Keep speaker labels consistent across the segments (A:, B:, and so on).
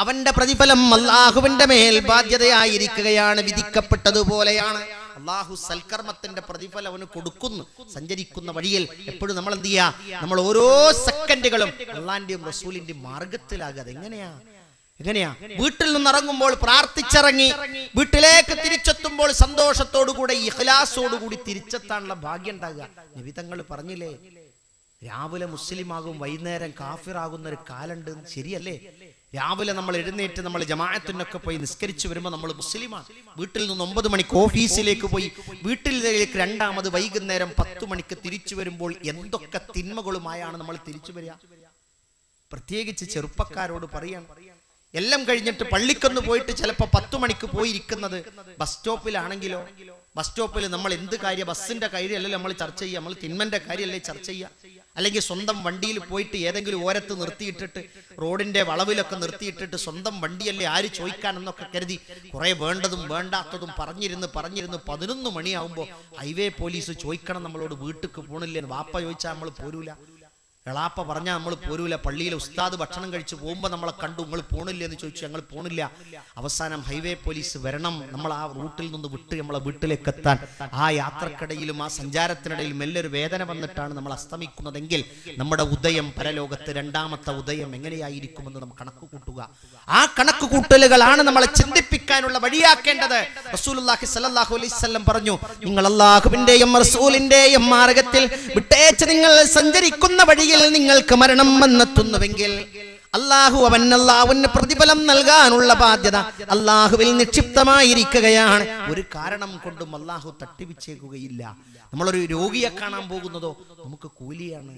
A: അവന്റെ പ്രതിഫലം അള്ളാഹുവിന്റെ മേൽ ബാധ്യതയായിരിക്കുകയാണ് വിധിക്കപ്പെട്ടതുപോലെയാണ്. അള്ളാഹു സൽക്കർമ്മത്തിന്റെ പ്രതിഫലം അവന് കൊടുക്കുന്നു സഞ്ചരിക്കുന്ന വഴിയിൽ. എപ്പോഴും നമ്മൾ എന്ത് ചെയ്യാ? നമ്മൾ ഓരോ സെക്കൻഡുകളും അള്ളാന്റെയും റസൂലിന്റെയും മാർഗത്തിലാകാതെ എങ്ങനെയാ? എങ്ങനെയാ? വീട്ടിൽ നിന്ന് ഇറങ്ങുമ്പോൾ പ്രാർത്ഥിച്ചിറങ്ങി വീട്ടിലേക്ക് തിരിച്ചെത്തുമ്പോൾ സന്തോഷത്തോടുകൂടെ ഇഹ്ലാസോടുകൂടി തിരിച്ചെത്താനുള്ള ഭാഗ്യം ഉണ്ടാകുക. നിവിധങ്ങൾ പറഞ്ഞില്ലേ രാവിലെ മുസ്ലിമാകും വൈകുന്നേരം കാഫിറാകുന്ന ഒരു കാലുണ്ട് ശരിയല്ലേ? രാവിലെ നമ്മൾ എഴുന്നേറ്റ് നമ്മൾ ജമാഅത്തിനൊക്കെ പോയി നിസ്കരിച്ചു വരുമ്പോൾ നമ്മൾ മുസ്ലിമാണ്. വീട്ടിൽ നിന്ന് ഒമ്പത് മണിക്ക് ഓഫീസിലേക്ക് പോയി. വീട്ടിലേക്ക് രണ്ടാമത് വൈകുന്നേരം പത്ത് മണിക്ക് തിരിച്ചു വരുമ്പോൾ എന്തൊക്കെ തിന്മകളുമായാണ് നമ്മൾ തിരിച്ചു വരിക? പ്രത്യേകിച്ച് ചെറുപ്പക്കാരോട് പറയണം. എല്ലാം കഴിഞ്ഞിട്ട് പള്ളിക്കൊന്ന് പോയിട്ട് ചിലപ്പോൾ പത്ത് മണിക്ക് പോയിരിക്കുന്നത് ബസ് സ്റ്റോപ്പിലാണെങ്കിലോ? ബസ് സ്റ്റോപ്പിൽ നമ്മൾ എന്ത് കാര്യം? ബസ്സിന്റെ കാര്യമല്ലല്ലോ നമ്മൾ ചർച്ച ചെയ്യുക? നമ്മൾ തിന്മന്റെ കാര്യമല്ലേ ചർച്ച ചെയ്യുക? അല്ലെങ്കിൽ സ്വന്തം വണ്ടിയിൽ പോയിട്ട് ഏതെങ്കിലും ഓരത്ത് നിർത്തിയിട്ടിട്ട് റോഡിന്റെ വളവിലൊക്കെ നിർത്തിയിട്ടിട്ട് സ്വന്തം വണ്ടിയല്ലേ ആര് ചോദിക്കാൻ എന്നൊക്കെ കരുതി കുറെ വേണ്ടതും വേണ്ടാത്തതും പറഞ്ഞിരുന്ന് പറഞ്ഞിരുന്ന് പതിനൊന്ന് മണിയാവുമ്പോൾ ഹൈവേ പോലീസ് ചോദിക്കണം നമ്മളോട് വീട്ടിക്ക് പോണില്ലേ വാപ്പ ചോദിച്ചാൽ നമ്മൾ പോരൂല. എളാപ്പ പറഞ്ഞാൽ നമ്മൾ പോരൂല പള്ളിയിലെ ഉസ്താദ് ഭക്ഷണം കഴിച്ച് പോകുമ്പോൾ നമ്മളെ കണ്ടു നിങ്ങൾ പോണില്ല? എന്ന് ചോദിച്ചു ഞങ്ങൾ പോണില്ല. അവസാനം ഹൈവേ പോലീസ് വരണം നമ്മൾ ആ റൂട്ടിൽ നിന്ന് വിട്ട് നമ്മളെ വീട്ടിലേക്ക് എത്താൻ. ആ യാത്രക്കിടയിലും ആ സഞ്ചാരത്തിനിടയിലും മെല്ലൊരു വേദന വന്നിട്ടാണ് നമ്മൾ അസ്തമിക്കുന്നതെങ്കിൽ നമ്മുടെ ഉദയം പരലോകത്ത് രണ്ടാമത്തെ ഉദയം എങ്ങനെയായിരിക്കുമെന്ന് നമ്മൾ കണക്ക് കൂട്ടുക. ആ കണക്ക് കൂട്ടലുകളാണ് നമ്മളെ ചിന്തിപ്പിക്കാനുള്ള വഴിയാക്കേണ്ടത്. റസൂലുള്ളാഹി സല്ലല്ലാഹു അലൈഹി വസല്ലം പറഞ്ഞു നിങ്ങൾ അള്ളാഹുവിന്റെയും റസൂലിന്റെയും മാർഗത്തിൽ വിട്ടേച്ച് നിങ്ങൾ സഞ്ചരിക്കുന്ന വഴിയിൽ നിങ്ങൾക്ക് മരണം വന്നെത്തുന്നുവെങ്കിൽ അള്ളാഹു അവൻ അള്ളാഹുവിന് പ്രതിഫലം നൽകാനുള്ള ബാധ്യത അള്ളാഹുവിൽ നിക്ഷിപ്തമായിരിക്കുകയാണ്. ഒരു കാരണം കൊണ്ടും അള്ളാഹു തട്ടിവിച്ചേക്കുകയില്ല. നമ്മളൊരു രോഗിയെ കാണാൻ പോകുന്നതോ നമുക്ക് കൂലിയാണ്.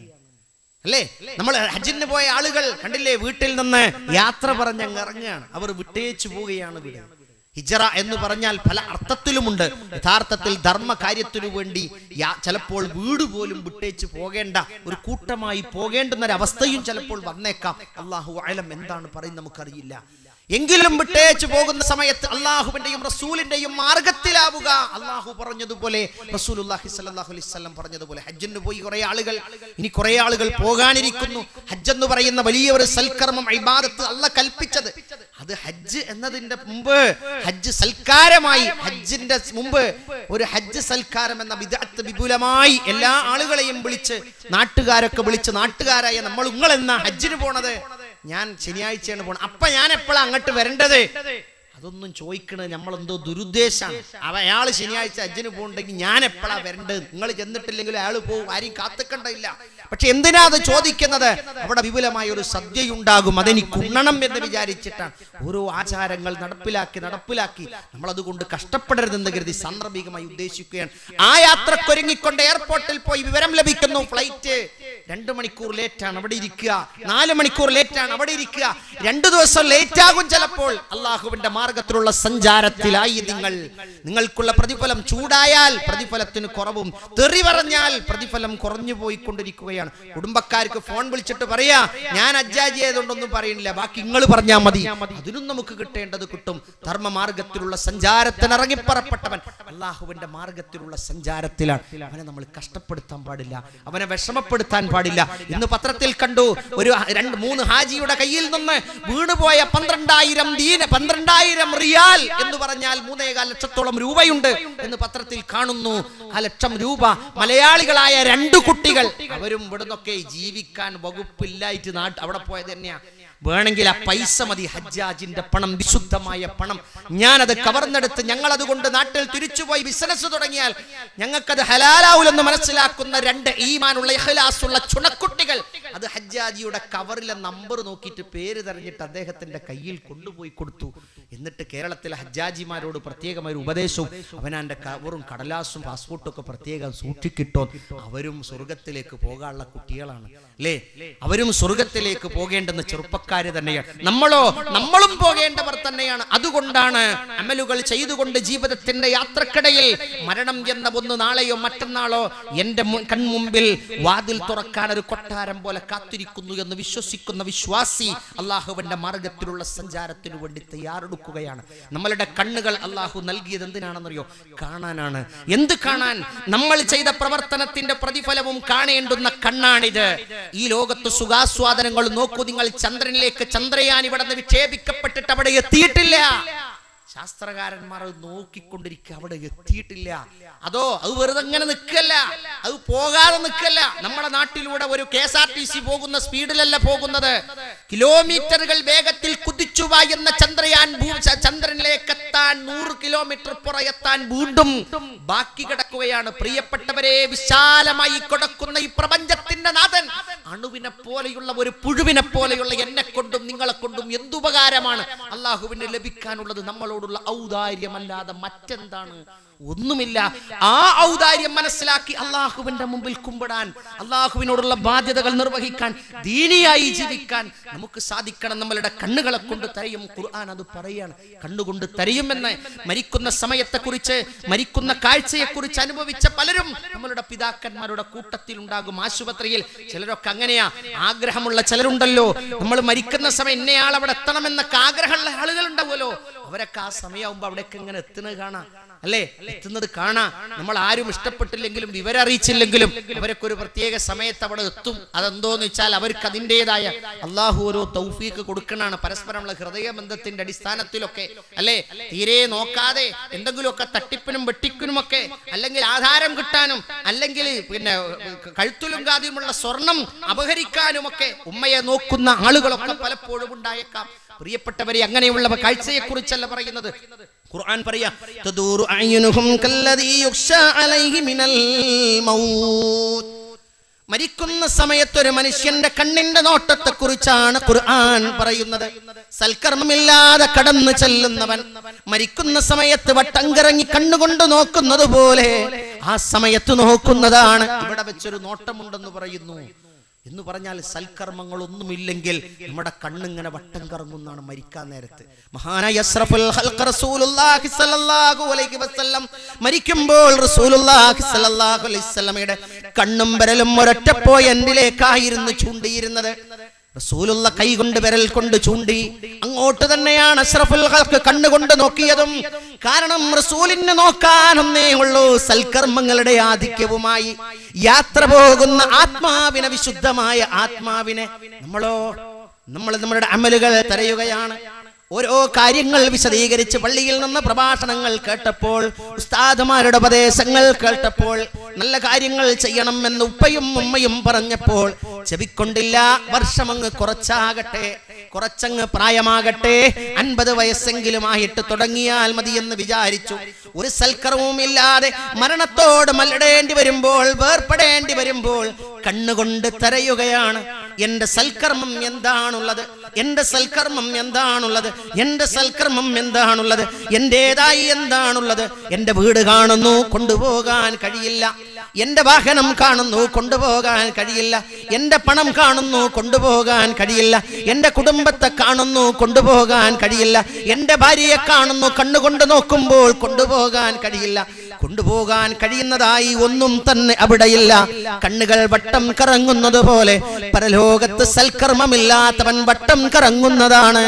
A: അല്ലേ? നമ്മൾ ഹജ്ജിന് പോയ ആളുകൾ കണ്ടില്ലേ? വീട്ടിൽ നിന്ന് യാത്ര പറഞ്ഞ് അങ്ങ് ഇറങ്ങുകയാണ്. അവർ വിട്ടേച്ചു പോവുകയാണ് വീട് ഹിജറ എന്ന് പറഞ്ഞാൽ പല അർത്ഥത്തിലുമുണ്ട്. യഥാർത്ഥത്തിൽ ധർമ്മ കാര്യത്തിനു വേണ്ടി ചിലപ്പോൾ വീട് പോലും വിട്ടേച്ച് പോകേണ്ട ഒരു കൂട്ടമായി പോകേണ്ടുന്ന ഒരു അവസ്ഥയും ചിലപ്പോൾ വന്നേക്കാം. അള്ളാഹു അലം. എന്താണ് പറയുന്നത് നമുക്കറിയില്ല. എങ്കിലും വിട്ടേച്ചു പോകുന്ന സമയത്ത് അള്ളാഹുവിന്റെയും റസൂലിന്റെയും മാർഗത്തിലാവുക. അള്ളാഹു പറഞ്ഞതുപോലെ അലൈഹി വസല്ലം പറഞ്ഞതുപോലെ ഹജ്ജിന് പോയി കുറെ ആളുകൾ ഇനി കുറെ ആളുകൾ പോകാനിരിക്കുന്നു. ഹജ്ജ് എന്ന് പറയുന്ന വലിയ ഒരു സൽക്കർമ്മം ഇബാദത്ത് അല്ല കൽപ്പിച്ചത്. അത് ഹജ്ജ് എന്നതിന്റെ മുമ്പ് ഹജ്ജ് സൽക്കാരമായി ഹജ്ജിന്റെ മുമ്പ് ഒരു ഹജ്ജ് സൽക്കാരം എന്ന വിദഗ്ധ വിപുലമായി എല്ലാ ആളുകളെയും വിളിച്ച് നാട്ടുകാരൊക്കെ വിളിച്ച് നാട്ടുകാരായ നമ്മൾ നിങ്ങൾ എന്നാ ഹജ്ജിന് പോണത്? ഞാൻ ശനിയാഴ്ചയാണ് പോണത്. അപ്പൊ ഞാൻ എപ്പോഴാണ് അങ്ങോട്ട് വരേണ്ടത്? അതൊന്നും ചോദിക്കണത് നമ്മളെന്തോ ദുരുദ്ദേശമാണ് അവ അയാൾ ശനിയാഴ്ച ഹജ്ജിന് പോകണ്ടെങ്കിൽ ഞാൻ എപ്പോഴാണ് വരേണ്ടത്? നിങ്ങൾ ചെന്നിട്ടില്ലെങ്കിൽ അയാൾ പോകും. ആരും കാത്തുക്കണ്ടില്ല പക്ഷെ എന്തിനാ അത് ചോദിക്കുന്നത്? അവിടെ വിപുലമായ ഒരു സദ്യയുണ്ടാകും. അതെനിക്ക് ഉണ്ണണം എന്ന് വിചാരിച്ചിട്ടാണ്. ഓരോ ആചാരങ്ങൾ നടപ്പിലാക്കി നടപ്പിലാക്കി നമ്മൾ അതുകൊണ്ട് കഷ്ടപ്പെടരുതെന്ന് കരുതി സാന്ദർഭികമായി ഉദ്ദേശിക്കുകയാണ്. ആ യാത്രക്കൊരുങ്ങിക്കൊണ്ട് എയർപോർട്ടിൽ പോയി വിവരം ലഭിക്കുന്നു. ഫ്ലൈറ്റ് രണ്ട് മണിക്കൂർ ലേറ്റാണ് അവിടെ ഇരിക്കുക. നാല് മണിക്കൂർ ലേറ്റാണ് അവിടെ ഇരിക്കുക. രണ്ടു ദിവസം ലേറ്റ് ആകും ചിലപ്പോൾ. അള്ളാഹുവിന്റെ മാർഗത്തിലുള്ള സഞ്ചാരത്തിലായി നിങ്ങൾ. നിങ്ങൾക്കുള്ള പ്രതിഫലം ചൂടായാൽ പ്രതിഫലത്തിന് കുറവും. തെറി പറഞ്ഞാൽ പ്രതിഫലം കുറഞ്ഞു പോയിക്കൊണ്ടിരിക്കുകയാണ് കുടുംബക്കാർക്ക് ഫോൺ വിളിച്ചിട്ട് പറയാ ഞാൻ അജ്ജാജി ആയതുകൊണ്ടൊന്നും പറയുന്നില്ല. ബാക്കി നിങ്ങൾ പറഞ്ഞാൽ മതി. അതിനും നമുക്ക് കിട്ടേണ്ടത് കിട്ടും. ധർമ്മ മാർഗത്തിലുള്ള സഞ്ചാരത്തിന് ഇറങ്ങിപ്പറപ്പെട്ടവൻ. അള്ളാഹുവിന്റെ മാർഗത്തിലുള്ള സഞ്ചാരത്തിലാണ്. അവനെ നമ്മൾ കഷ്ടപ്പെടുത്താൻ പാടില്ല. അവനെ വിഷമപ്പെടുത്താൻ പാടില്ല. ഇന്ന് പത്രത്തിൽ കണ്ടു ഒരു രണ്ട് മൂന്ന് ഹാജിയുടെ കയ്യിൽ നിന്ന് വീണുപോയ പന്ത്രണ്ടായിരം ദീന പന്ത്രണ്ടായിരം റിയാൽ എന്ന് പറഞ്ഞാൽ മൂന്നേകാൽ ലക്ഷത്തോളം രൂപയുണ്ട് എന്ന് പത്രത്തിൽ കാണുന്നു. ആ ലക്ഷം രൂപ മലയാളികളായ രണ്ട് കുട്ടികൾ അവരും ഇവിടുന്നൊക്കെ ജീവിക്കാൻ വകുപ്പില്ലായിട്ട് നാട്ട് അവിടെ പോയത് തന്നെയാ. വേണമെങ്കിൽ ആ പൈസ മതി ഹജ്ജാജിന്റെ പണം വിശുദ്ധമായ പണം. ഞാനത് കവർന്നെടുത്ത് ഞങ്ങൾ അതുകൊണ്ട് നാട്ടിൽ തിരിച്ചുപോയി ബിസിനസ് തുടങ്ങിയാൽ ഞങ്ങൾക്കത് ഹലാലാവൂലെന്ന് മനസ്സിലാക്കുന്ന രണ്ട് ഈമാനുള്ള ഇഹ്ലാസുള്ള ചുണക്കുട്ടികൾ. അത് ഹജ്ജാജിയുടെ കവറിലെ നമ്പർ നോക്കിയിട്ട് പേര് തെരഞ്ഞിട്ട് അദ്ദേഹത്തിന്റെ കയ്യിൽ കൊണ്ടുപോയി കൊടുത്തു. എന്നിട്ട് കേരളത്തിലെ ഹജ്ജാജിമാരോട് പ്രത്യേകമായ ഒരു ഉപദേശവും അവനാന്റെ കവറും കടലാസും പാസ്പോർട്ടും ഒക്കെ പ്രത്യേകം സൂക്ഷിക്കിട്ടോ അവരും സ്വർഗത്തിലേക്ക് പോകാനുള്ള കുട്ടികളാണ്. അല്ലേ അവരും സ്വർഗത്തിലേക്ക് പോകേണ്ടെന്ന് ചെറുപ്പക്കാർ ചെറുപ്പക്കാര് തന്നെയാണ്. നമ്മളോ നമ്മളും പോകേണ്ടവർ തന്നെയാണ്. അതുകൊണ്ടാണ് അമലുകൾ ചെയ്തുകൊണ്ട് ജീവിതത്തിന്റെ യാത്രക്കിടയിൽ മരണം എന്ന ഒന്ന് നാളെയോ മറ്റന്നാളോ എന്റെ കൺമുമ്പിൽ വാതിൽ തുറക്കാൻ ഒരു കൊട്ടാരം പോലെ കാത്തിരിക്കുന്നു എന്ന് വിശ്വസിക്കുന്ന വിശ്വാസി അള്ളാഹുവിന്റെ മാർഗത്തിലുള്ള സഞ്ചാരത്തിനു വേണ്ടി തയ്യാറെടുക്കുകയാണ്. നമ്മളുടെ കണ്ണുകൾ അള്ളാഹു നൽകിയത് എന്തിനാണെന്നറിയോ? കാണാനാണ്. എന്ത് കാണാൻ? നമ്മൾ ചെയ്ത പ്രവർത്തനത്തിന്റെ പ്രതിഫലവും കാണേണ്ടുന്ന കണ്ണാണിത്. ഈ ലോകത്ത് സുഖാസ്വാദനങ്ങൾ നോക്കൂ നിങ്ങൾ ചന്ദ്രനിലേക്ക് ചന്ദ്രയാൻ ഇവിടെ നിന്ന് വിക്ഷേപിക്കപ്പെട്ടിട്ട് അവിടെ എത്തിയിട്ടില്ല. ശാസ്ത്രകാരന്മാർ അത് നോക്കിക്കൊണ്ടിരിക്കുക അവിടെ എത്തിയിട്ടില്ല. അതോ അത് വെറുതെ ഇങ്ങനെ നിൽക്കല്ല. അത് പോകാതെ നിൽക്കല്ല. നമ്മുടെ നാട്ടിലൂടെ ഒരു K S R T C പോകുന്ന സ്പീഡിലല്ല പോകുന്നത്. കിലോമീറ്ററുകൾ വേഗത്തിൽ കുതിച്ചു വായുന്ന ചന്ദ്രയാൻ ചന്ദ്രനിലേക്ക് എത്താൻ നൂറ് കിലോമീറ്റർ പുറയെത്താൻ വീണ്ടും ബാക്കി കിടക്കുകയാണ്. പ്രിയപ്പെട്ടവരെ വിശാലമായി കിടക്കുന്ന ഈ പ്രപഞ്ചത്തിന്റെ നാഥൻ അണുവിനെ പോലെയുള്ള ഒരു പുഴുവിനെ പോലെയുള്ള എന്നെ കൊണ്ടും നിങ്ങളെ കൊണ്ടും എന്തുപകാരമാണ്? അള്ളാഹുവിന് ലഭിക്കാനുള്ളത് നമ്മളോടുള്ള ഔദാര്യമല്ലാതെ മറ്റെന്താണ്? ഒന്നുമില്ല. ആ ഔദാര്യം മനസ്സിലാക്കി അള്ളാഹുവിന്റെ മുമ്പിൽ കുമ്പിടാൻ അള്ളാഹുവിനോടുള്ള ബാധ്യതകൾ നിർവഹിക്കാൻ ദീനിയായി ജീവിക്കാൻ നമുക്ക് സാധിക്കണം. നമ്മളുടെ കണ്ണുകളെ കൊണ്ട് തരയും. ഖുർആൻ അത് പറയാണ്. കണ്ണുകൊണ്ട് തരയുമെന്ന് മരിക്കുന്ന സമയത്തെ കുറിച്ച് മരിക്കുന്ന കാഴ്ചയെ കുറിച്ച് അനുഭവിച്ച പലരും നമ്മളുടെ പിതാക്കന്മാരുടെ കൂട്ടത്തിൽ ഉണ്ടാകും ആശുപത്രിയിൽ ചിലരൊക്കെ അങ്ങനെയാ. ആഗ്രഹമുള്ള ചിലരുണ്ടല്ലോ. നമ്മൾ മരിക്കുന്ന സമയം ഇന്നയാൾ അവിടെ എത്തണമെന്നൊക്കെ ആഗ്രഹമുള്ള ആളുകൾ ഉണ്ടാവുമല്ലോ അവരൊക്കെ ആ സമയമാകുമ്പോ അവിടേക്ക് എങ്ങനെ എത്തുന്നത് കാണാം. അല്ലേ? എത്തുന്നത് കാണാം. നമ്മൾ ആരും ഇഷ്ടപ്പെട്ടില്ലെങ്കിലും വിവരം അറിയിച്ചില്ലെങ്കിലും അവരൊക്കെ ഒരു പ്രത്യേക സമയത്ത് അവിടെ എത്തും. അതെന്തോന്ന് വെച്ചാൽ അവർക്ക് അതിന്റെതായ അള്ളാഹു ഓരോ തൗഫീക്ക് കൊടുക്കണാണ്. പരസ്പരമുള്ള ഹൃദയബന്ധത്തിന്റെ അടിസ്ഥാനത്തിലൊക്കെ അല്ലേ? തീരെ നോക്കാതെ എന്തെങ്കിലുമൊക്കെ തട്ടിപ്പിനും വെട്ടിപ്പിനുമൊക്കെ അല്ലെങ്കിൽ ആധാരം കിട്ടാനും അല്ലെങ്കിൽ പിന്നെ കഴുത്തിലും കാതിയുമുള്ള സ്വർണം അപഹരിക്കാനുമൊക്കെ ഉമ്മയെ നോക്കുന്ന ആളുകളൊക്കെ പലപ്പോഴും ഉണ്ടായേക്കാം. പ്രിയപ്പെട്ടവരെ അങ്ങനെയുള്ള കാഴ്ചയെ കുറിച്ചല്ല പറയുന്നത്. ഖുർആൻ പറയാ തദൂറു അയ്യുനുഹും കല്ലദീ യുഖ്ശാ അലൈഹി മിനൽ മൗത്ത്. മരിക്കുന്ന സമയത്ത് ഒരു മനുഷ്യന്റെ കണ്ണിന്റെ നോട്ടത്തെ കുറിച്ചാണ് ഖുർആൻ പറയുന്നത്. സൽക്കർമ്മമില്ലാതെ കടന്നു ചെല്ലുന്നവൻ മരിക്കുന്ന സമയത്ത് വട്ടം കറങ്ങി കണ്ണുകൊണ്ട് നോക്കുന്നത് പോലെ ആ സമയത്ത് നോക്കുന്നതാണ്. ഇവിടെ വെച്ചൊരു നോട്ടമുണ്ടെന്ന് പറയുന്നു. എന്ന് പറഞ്ഞാൽ സൽക്കർമ്മങ്ങളൊന്നുമില്ലെങ്കിൽ നമ്മുടെ കണ്ണിങ്ങനെ വട്ടം കറങ്ങുന്നാണ് മരിക്കാൻ നേരത്ത്. മഹാനായ മരിക്കുമ്പോൾ റസൂലുള്ളാഹി സ്വല്ലല്ലാഹു അലൈഹി വസല്ലമയുടെ കണ്ണും വരലും ഒരൊറ്റപ്പോയി എന്തിലേക്കായിരുന്നു ചൂണ്ടിയിരുന്നത്. റസൂലുള്ള കൈ കൊണ്ട് വിരൽ കൊണ്ട് ചൂണ്ടി അങ്ങോട്ട് തന്നെയാണ് അഷ്റഫുൽ ഖൽഖ് കണ്ണുകൊണ്ട് നോക്കിയതും. കാരണം റസൂലിനെ നോക്കാനൊന്നേ ഉള്ളൂ. സൽക്കർമ്മങ്ങളുടെ ആധിക്യവുമായി യാത്ര പോകുന്ന ആത്മാവിനെ വിശുദ്ധമായ ആത്മാവിനെ നമ്മളോ നമ്മൾ നമ്മളുടെ അമലുകൾ തരയുകയാണ്. ഓരോ കാര്യങ്ങൾ വിശദീകരിച്ച് പള്ളിയിൽ നിന്ന് പ്രഭാഷണങ്ങൾ കേട്ടപ്പോൾ ഉസ്താദുമാരുടെ ഉപദേശങ്ങൾ കേട്ടപ്പോൾ നല്ല കാര്യങ്ങൾ ചെയ്യണം എന്ന് ഉപ്പയും ഉമ്മയും പറഞ്ഞപ്പോൾ ചെവിക്കൊണ്ടില്ല വർഷമങ്ങ് കുറച്ചാകട്ടെ കുറച്ചങ്ങ് പ്രായമാകട്ടെ അൻപത് വയസ്സെങ്കിലും ആയിട്ട് തുടങ്ങിയാൽ മതി എന്ന് വിചാരിച്ചു. ഒരു സൽക്കരവും ഇല്ലാതെ മരണത്തോട് മല്ലിടേണ്ടി വരുമ്പോൾ വേർപ്പെടേണ്ടി വരുമ്പോൾ കണ്ണുകൊണ്ട് തരയുകയാണ്. എന്റെ സൽക്കർമ്മം എന്താണുള്ളത്? എന്റെ സൽക്കർമ്മം എന്താണുള്ളത്? എന്റെ സൽക്കർമ്മം എന്താണുള്ളത്? എന്റേതായി എന്താണുള്ളത്? എന്റെ വീട് കാണുന്നു കൊണ്ടുപോകാൻ കഴിയില്ല. എന്റെ വാഹനം കാണുന്നു കൊണ്ടുപോകാൻ കഴിയില്ല. എന്റെ പണം കാണുന്നു കൊണ്ടുപോകാൻ കഴിയില്ല. എന്റെ കുടുംബത്തെ കാണുന്നു കൊണ്ടുപോകാൻ കഴിയില്ല. എന്റെ ഭാര്യയെ കാണുന്നു കണ്ണുകൊണ്ട് നോക്കുമ്പോൾ കൊണ്ടുപോകാൻ കഴിയില്ല. കൊണ്ടുപോകാൻ കഴിയുന്നതായി ഒന്നും തന്നെ അവിടെയില്ല. കണ്ണുകൾ വട്ടം കറങ്ങുന്നത് പോലെ പരലോകത്ത് സൽക്കർമ്മമില്ലാത്തവൻ വട്ടം കറങ്ങുന്നതാണ്.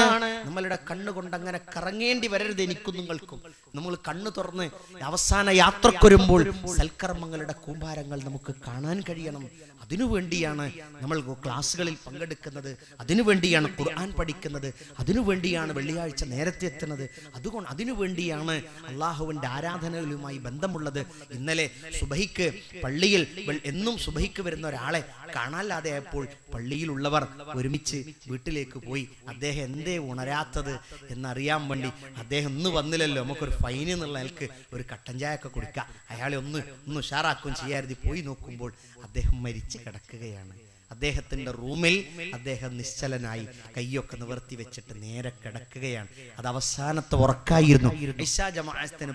A: നമ്മളുടെ കണ്ണുകൊണ്ട് അങ്ങനെ കറങ്ങേണ്ടി വരരുത് എനിക്കും നിങ്ങൾക്കും. നമ്മൾ കണ്ണു തുറന്ന് അവസാന യാത്രക്കൊരുമ്പോൾ സൽക്കർമ്മങ്ങളുടെ കൂമ്പാരങ്ങൾ നമുക്ക് കാണാൻ കഴിയണം. അതിനുവേണ്ടിയാണ് നമ്മൾ ക്ലാസ്സുകളിൽ പങ്കെടുക്കുന്നത്. അതിനുവേണ്ടിയാണ് ഖുർആൻ പഠിക്കുന്നത്. അതിനുവേണ്ടിയാണ് വെള്ളിയാഴ്ച നേരത്തെ എത്തുന്നത്. അതുകൊണ്ട് അതിനുവേണ്ടിയാണ് അള്ളാഹുവിന്റെ ആരാധനകളുമായി ബന്ധമുള്ളത്. ഇന്നലെ സുബഹിക്ക് പള്ളിയിൽ എന്നും സുബഹിക്ക് വരുന്ന ഒരാളെ കാണാല്ലാതെ ആയപ്പോൾ പള്ളിയിലുള്ളവർ ഒരുമിച്ച് വീട്ടിലേക്ക് പോയി അദ്ദേഹം എന്തേ ഉണരാത്തത്? എന്നറിയാൻ വേണ്ടി അദ്ദേഹം ഇന്ന് വന്നില്ലല്ലോ. നമുക്കൊരു ഫൈൻ എന്നുള്ള നിലയ്ക്ക് ഒരു കട്ടൻ ചായ ഒക്കെ കൊടുക്കുക അയാളെ ഒന്ന് ഒന്ന് ഉഷാറാക്കുകയും ചെയ്യാതെ പോയി നോക്കുമ്പോൾ അദ്ദേഹം മരിച്ച് കിടക്കുകയാണ്. അദ്ദേഹത്തിന്റെ റൂമിൽ അദ്ദേഹം നിശ്ചലനായി കയ്യൊക്കെ നിവർത്തി വെച്ചിട്ട് നേരെ കിടക്കുകയാണ്. അത് അവസാനത്തെ ഉറക്കായിരുന്നു. ഇഷാ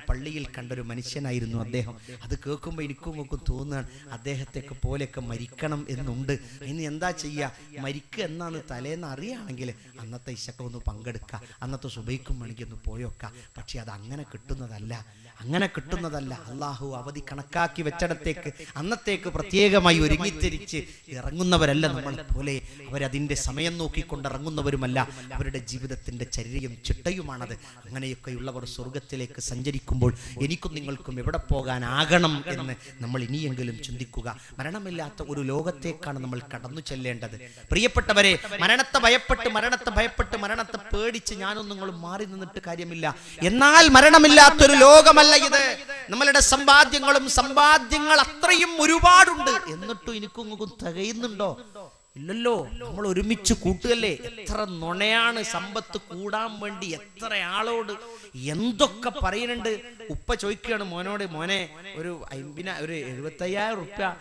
A: പള്ളിയിൽ കണ്ടൊരു മനുഷ്യനായിരുന്നു അദ്ദേഹം. അത് കേൾക്കുമ്പോൾ എനിക്കും ഒക്കെ തോന്നുകയാണ് അദ്ദേഹത്തെയൊക്കെ പോലെയൊക്കെ മരിക്കണം എന്നുണ്ട്. ഇനി എന്താ ചെയ്യുക മരിക്കുക എന്നാണ് തലേന്ന് അറിയുകയാണെങ്കിൽ അന്നത്തെ ഇശക്ക ഒന്ന് പങ്കെടുക്കുക അന്നത്തെ സുബൈക്കും മണിക്കൊന്ന് പോയൊക്ക പക്ഷെ അത് അങ്ങനെ കിട്ടുന്നതല്ല. അങ്ങനെ കിട്ടുന്നതല്ല. അള്ളാഹു അവധി കണക്കാക്കി വെച്ചിടത്തേക്ക് അന്നത്തേക്ക് പ്രത്യേകമായി ഒരുങ്ങിത്തിരിച്ച് ഇറങ്ങുന്നവരല്ല നമ്മൾ പോലെ. അവരതിന്റെ സമയം നോക്കിക്കൊണ്ട് ഇറങ്ങുന്നവരുമല്ല. അവരുടെ ജീവിതത്തിന്റെ ചര്യയും ചിട്ടയുമാണത്. അങ്ങനെയൊക്കെയുള്ളവർ സ്വർഗത്തിലേക്ക് സഞ്ചരിക്കുമ്പോൾ എനിക്കും നിങ്ങൾക്കും എവിടെ പോകാനാകണം എന്ന് നമ്മൾ ഇനിയെങ്കിലും ചിന്തിക്കുക. മരണമില്ലാത്ത ഒരു ലോകത്തേക്കാണ് നമ്മൾ കടന്നു ചെല്ലേണ്ടത്. പ്രിയപ്പെട്ടവരെ മരണത്തെ ഭയപ്പെട്ട് മരണത്തെ ഭയപ്പെട്ട് മരണത്തെ പേടിച്ച് ഞാനും നിങ്ങളും മാറി നിന്നിട്ട് കാര്യമില്ല. എന്നാൽ മരണമില്ലാത്തൊരു ലോകമല്ല ഇത് നമ്മളുടെ സമ്പാദ്യങ്ങളും സമ്പാദ്യങ്ങൾ അത്രയും ഒരുപാടുണ്ട്. എന്നിട്ടും എനിക്കും തികയുന്നുണ്ടോ? ഇല്ലല്ലോ. നമ്മൾ ഒരുമിച്ച് കൂട്ടുകല്ലേ? എത്ര നുണയാണ് സമ്പത്ത് കൂടാൻ വേണ്ടി എത്ര ആളോട് എന്തൊക്കെ പറയുന്നുണ്ട്? ഉപ്പ ചോദിക്കുകയാണ് മോനോട് മോനെ ഒരു അമ്പതിന ഒരു എഴുപത്തയ്യായിരം റുപ്യ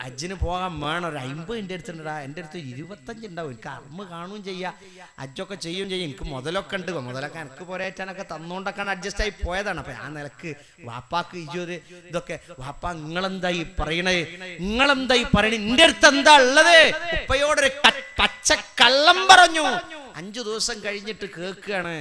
A: അജ്ജിന് പോകാൻ വേണം. ഒരു അമ്പത് എന്റെ അടുത്തുണ്ടാ എന്റെ അടുത്ത് ഇരുപത്തഞ്ച് ഉണ്ടാവും. എനിക്ക് അമ്മ കാണുകയും ചെയ്യാം. അജ്ജൊക്കെ ചെയ്യുകയും ചെയ്യും. എനിക്ക് മുതലൊക്കെ ഉണ്ട്. മുതലൊക്കെ എനിക്ക് പോരേറ്റാനൊക്കെ തന്നുകൊണ്ടൊക്കെയാണ് അഡ്ജസ്റ്റ് ആയി പോയതാണ്. അപ്പൊ ആ നിലയ്ക്ക് വാപ്പാക്ക് ഒരു ഇതൊക്കെ വാപ്പ നിങ്ങളെന്തായി പറയണേ? നിങ്ങളെന്തായി പറയണേ? എന്റെ അടുത്ത് എന്താ ഉള്ളത്? ഉപ്പയോടൊരു പച്ച കള്ളം പറഞ്ഞു. അഞ്ചു ദിവസം കഴിഞ്ഞിട്ട് കേൾക്കുകയാണ്.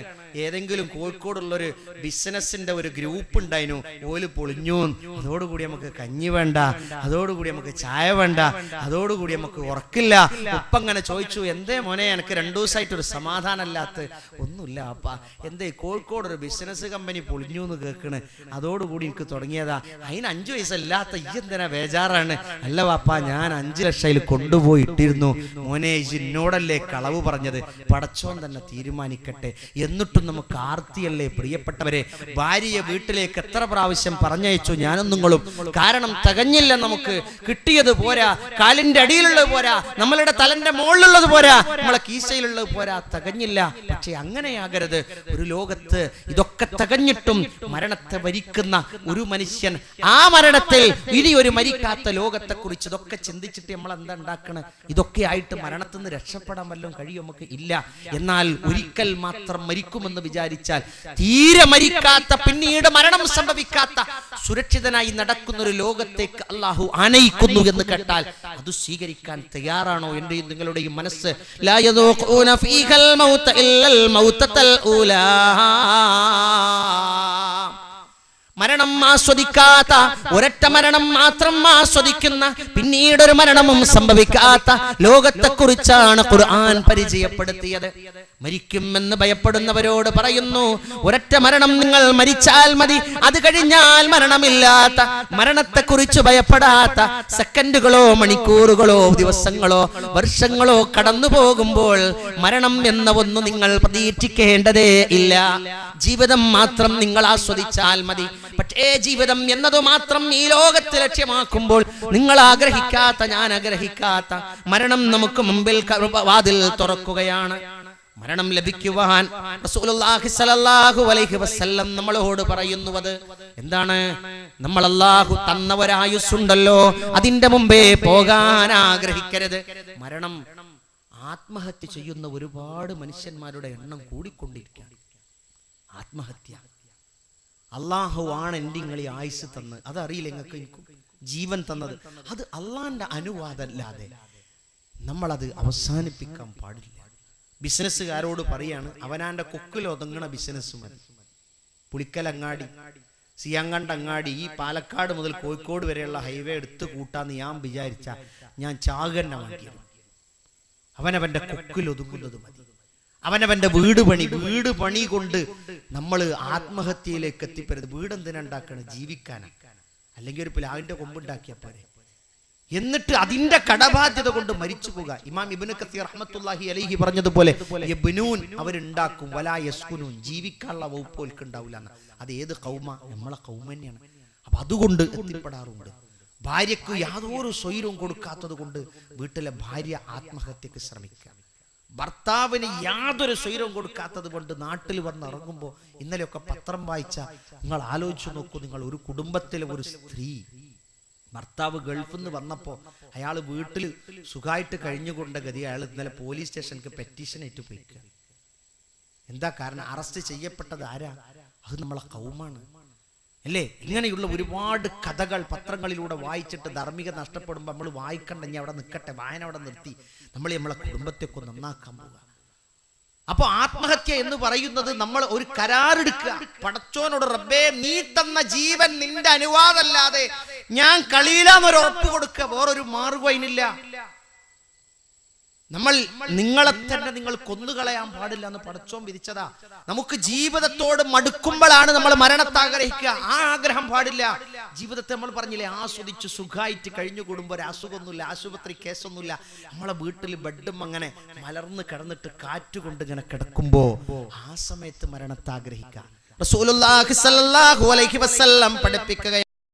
A: ഏതെങ്കിലും കോഴിക്കോടുള്ളൊരു ബിസിനസിന്റെ ഒരു ഗ്രൂപ്പ് ഉണ്ടായിരുന്നു ഓൽ പൊളിഞ്ഞു. അതോടുകൂടി നമുക്ക് കഞ്ഞി വേണ്ട. അതോടുകൂടി നമുക്ക് ചായ വേണ്ട. അതോടുകൂടി നമുക്ക് ഉറക്കില്ല. ഉപ്പങ്ങനെ ചോദിച്ചു എന്തേ മോനെ എനിക്ക് രണ്ടു ദിവസമായിട്ട് ഒരു സമാധാനമല്ലാത്ത ഒന്നുമില്ല അപ്പ. എന്തേ കോഴിക്കോട് ഒരു ബിസിനസ് കമ്പനി പൊളിഞ്ഞു എന്ന് കേൾക്കണ് അതോടുകൂടി എനിക്ക് തുടങ്ങിയതാ. അതിന് അഞ്ചു വയസ്സല്ലാത്ത ഈ എന്തിനാ ബേജാറാണ്? അല്ല വാപ്പ ഞാൻ അഞ്ചു ലക്ഷം അതിൽ കൊണ്ടുപോയി ഇട്ടിരുന്നു മോനെ ഇന്നോടല്ലേ കളവ് പറഞ്ഞത്? പടച്ചോൻ തന്നെ തീരുമാനിക്കട്ടെ. എന്നിട്ടും നമുക്ക് ആർത്തിയല്ലേ പ്രിയപ്പെട്ടവരെ ഭാര്യയെ വീട്ടിലേക്ക് എത്ര പ്രാവശ്യം പറഞ്ഞയച്ചു? ഞാനും നിങ്ങളും. കാരണം തികഞ്ഞില്ല നമുക്ക്. കിട്ടിയത് പോരാ. കാലിന്റെ അടിയിലുള്ളത് പോരാ. നമ്മളുടെ തലന്റെ മുകളിലുള്ളത് പോരാ. നമ്മളെ കീശയിലുള്ളത് പോരാ. തികഞ്ഞില്ല. പക്ഷെ അങ്ങനെയാകരുത്. ഒരു ലോകത്ത് ഇതൊക്കെ തികഞ്ഞിട്ടും മരണത്തെ ഭരിക്കുന്ന ഒരു മനുഷ്യൻ ആ മരണത്തിൽ ഇനി ഒരു മരിക്കാത്ത ലോകത്തെക്കുറിച്ച് ഇതൊക്കെ ചിന്തിച്ചിട്ട് നമ്മൾ എന്താ ഉണ്ടാക്കണ? ഇതൊക്കെ ആയിട്ട് മരണത്തിൽ നിന്ന് രക്ഷപ്പെടാൻ വല്ലതും കഴിയും നമുക്ക് ഇല്ല. എന്നാൽ ഒരിക്കൽ മാത്രം മരിക്കുമെന്ന് വിചാരിച്ചാൽ തീരെ മരിക്കാത്ത പിന്നീട് മരണം സംഭവിക്കാത്ത സുരക്ഷിതനായി നടക്കുന്ന ഒരു ലോകത്തേക്ക് അള്ളാഹു ആനയിക്കുന്നു എന്ന് കേട്ടാൽ അത് സ്വീകരിക്കാൻ തയ്യാറാണോ എന്റെയും നിങ്ങളുടെയും മനസ്സ്? ലാ മരണം ആസ്വദിക്കാത്ത ഒരൊറ്റ മരണം മാത്രം ആസ്വദിക്കുന്ന പിന്നീടൊരു മരണവും സംഭവിക്കാത്ത ലോകത്തെ കുറിച്ചാണ് ഖുർആൻ പരിചയപ്പെടുത്തിയത്. മരിക്കുമെന്ന് ഭയപ്പെടുന്നവരോട് പറയുന്നു ഒരൊറ്റ മരണം നിങ്ങൾ മരിച്ചാൽ മതി അത് കഴിഞ്ഞാൽ മരണമില്ലാത്ത മരണത്തെ കുറിച്ച് ഭയപ്പെടാത്ത സെക്കൻഡുകളോ മണിക്കൂറുകളോ ദിവസങ്ങളോ വർഷങ്ങളോ കടന്നു പോകുമ്പോൾ മരണം എന്ന ഒന്ന് നിങ്ങൾ പ്രതീക്ഷിക്കേണ്ടതേ ഇല്ല. ജീവിതം മാത്രം നിങ്ങൾ ആസ്വദിച്ചാൽ മതി പക്ഷേ ജീവിതം എന്നതു മാത്രം ഈ ലോകത്തെ ലക്ഷ്യമാക്കുമ്പോൾ നിങ്ങൾ ആഗ്രഹിക്കാത്ത ഞാൻ ആഗ്രഹിക്കാത്ത മരണം നമുക്ക് മുമ്പിൽ വാതിൽ തുറക്കുകയാണ്. മരണം ലഭിക്കുവാൻ വസല്ലം നമ്മളോട് പറയുന്നുവത് എന്താണ്? നമ്മൾ അല്ലാഹു തന്ന ഒരായുസ്സുണ്ടല്ലോ അതിന്റെ മുമ്പേ പോകാൻ ആഗ്രഹിക്കരുത്. മരണം ആത്മഹത്യ ചെയ്യുന്ന ഒരുപാട് മനുഷ്യന്മാരുടെ എണ്ണം കൂടിക്കൊണ്ടിരിക്കുകയാണ്. ആത്മഹത്യ. അള്ളാഹു ആണ് എന്റെ ഇങ്ങളി ആയുസ് തന്ന്. അതറിയില്ല നിങ്ങൾക്ക് ജീവൻ തന്നത്. അത് അള്ളാഹിന്റെ അനുവാദമല്ലാതെ നമ്മളത് അവസാനിപ്പിക്കാൻ പാടില്ല. ബിസിനസ്സുകാരോട് പറയാണ് അവനാന്റെ കൊക്കിൽ ഒതുങ്ങണ ബിസിനസ് മതി. പുളിക്കലങ്ങാടി സിയാങ്കണ്ടങ്ങാടി ഈ പാലക്കാട് മുതൽ കോഴിക്കോട് വരെയുള്ള ഹൈവേ എടുത്ത് കൂട്ടാന്ന് ഞാൻ വിചാരിച്ച ഞാൻ ചാകന്നെ വേണ്ടിയത് അവനവന്റെ കൊക്കിൽ ഒതുങ്ങുന്നത് മതി. അവനവന്റെ വീട് പണി വീട് പണി കൊണ്ട് നമ്മൾ ആത്മഹത്യയിലേക്ക് എത്തിപ്പരുത് വീട് എന്തിനാ ഉണ്ടാക്കണം? ജീവിക്കാനാണ് അല്ലെങ്കിൽ ഒരു പ്ലാവിന്റെ കൊമ്പുണ്ടാക്കിയാ പോരെ. എന്നിട്ട് അതിന്റെ കടബാധ്യത കൊണ്ട് മരിച്ചു പോകുക ഇമാം ഇബ്നു കസീർ റഹ്മത്തുള്ളാഹി അലഹി പറഞ്ഞതുപോലെ അവരുണ്ടാക്കും. വലാ യസ്കുനൂൻ. ജീവിക്കാനുള്ള വകുപ്പ് ഓൽക്ക് ഉണ്ടാവില്ല അത് ഏത് കൗമ? നമ്മളെ കൗമ തന്നെയാണ്. അപ്പൊ അതുകൊണ്ട് എത്തിപ്പെടാറുണ്ട്. ഭാര്യക്ക് യാതൊരു സ്വൈരവും കൊടുക്കാത്തത് കൊണ്ട് വീട്ടിലെ ഭാര്യ ആത്മഹത്യക്ക് ശ്രമിക്കുക. ഭർത്താവിന് യാതൊരു സ്വൈരവും കൊടുക്കാത്തത് കൊണ്ട് നാട്ടിൽ വന്ന് ഇറങ്ങുമ്പോൾ ഇന്നലെയൊക്കെ പത്രം വായിച്ച നിങ്ങൾ ആലോചിച്ചു നോക്കൂ നിങ്ങൾ ഒരു കുടുംബത്തിലെ ഒരു സ്ത്രീ ഭർത്താവ് ഗൾഫിൽ നിന്ന് വന്നപ്പോൾ അയാൾ വീട്ടിൽ സുഖമായിട്ട് കഴിഞ്ഞുകൊണ്ട ഗതി അയാൾ ഇന്നലെ പോലീസ് സ്റ്റേഷനിലേക്ക് പെറ്റീഷൻ ഏറ്റ് പോയിക്കുക എന്താ കാരണം? അറസ്റ്റ് ചെയ്യപ്പെട്ടത് ആരാ? അത് നമ്മളെ കൗമാണ്. അല്ലേ? ഇങ്ങനെയുള്ള ഒരുപാട് കഥകൾ പത്രങ്ങളിലൂടെ വായിച്ചിട്ട് ധാർമ്മിക നഷ്ടപ്പെടുമ്പോൾ നമ്മൾ വായിക്കണ്ട വായിക്കണ്ടെങ്കിൽ അവിടെ നിൽക്കട്ടെ വായന അവിടെ നിർത്തി. നമ്മൾ നമ്മളെ കുടുംബത്തെയൊക്കെ നന്നാക്കാൻ പോവുക. അപ്പോൾ ആത്മഹത്യ എന്ന് പറയുന്നത് നമ്മൾ ഒരു കരാറെടുക്കുക. പടച്ചോനോട് റബ്ബേ നീ തന്ന ജീവൻ നിന്റെ അനുവാദമല്ലാതെ ഞാൻ കളിയിലാന്നൊരു ഉറപ്പ് കൊടുക്കുക. വേറൊരു മാർഗം അതിനില്ല നമ്മൾ നിങ്ങളെ തന്നെ നിങ്ങൾ കൊന്നുകളയാൻ പാടില്ല എന്ന് പടച്ചോൻ വിധിച്ചതാ. നമുക്ക് ജീവിതത്തോട് മടുക്കുമ്പോഴാണ് നമ്മൾ മരണത്തെ ആഗ്രഹിക്കുക. ആ ആഗ്രഹം പാടില്ല. ജീവിതത്തെ നമ്മൾ പറഞ്ഞില്ലേ ആസ്വദിച്ച് സുഖമായിട്ട് കഴിഞ്ഞുകൂടുമ്പോൾ ഒരു അസുഖമൊന്നുമില്ല ആശുപത്രി കേസൊന്നുമില്ല. നമ്മളെ വീട്ടിൽ ബെഡും അങ്ങനെ മലർന്ന് കിടന്നിട്ട് കാറ്റ് കൊണ്ട് ഇങ്ങനെ കിടക്കുമ്പോ ആ സമയത്ത് മരണത്തെ ആഗ്രഹിക്കുക. റസൂലുള്ളാഹി സ്വല്ലല്ലാഹു അലൈഹി വസല്ലം പഠിപ്പിക്കുക